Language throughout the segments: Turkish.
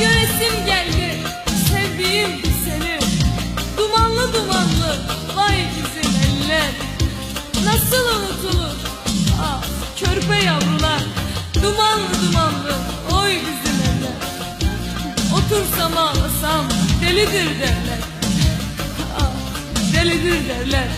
Göresim geldi. Sevdiğim seni. Dumanlı dumanlı vay bizim eller. Nasıl unutulur? Ah körpe yavrular. Dumanlı dumanlı oy bizim eller. Otursam ağlasam delidir derler. Ah, Delidir derler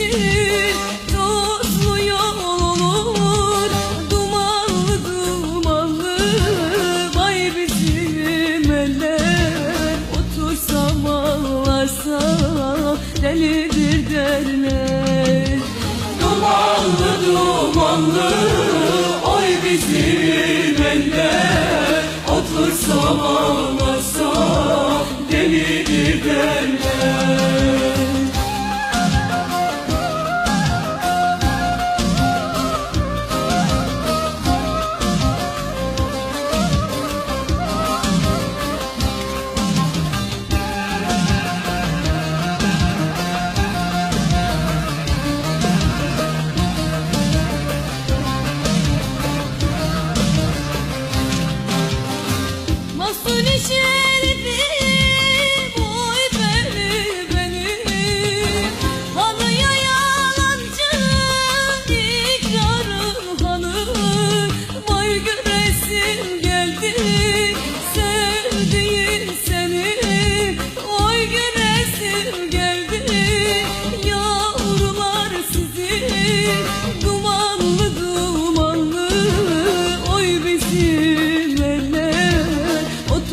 için tozlu yol olur Dumanlı. Dumanlı vay bizim eller Otursam ağlarsam delidir derler. Dumanlı dumanlı oy bizim eller Otursam ağlarsam delidir derler Mahsuni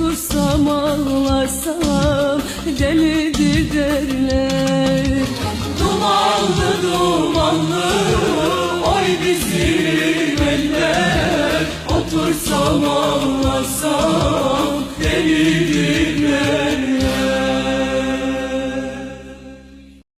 Otursam ağlarsam delidir derler. Dumanlı dumanlı oy bizim eller. Otursam delidir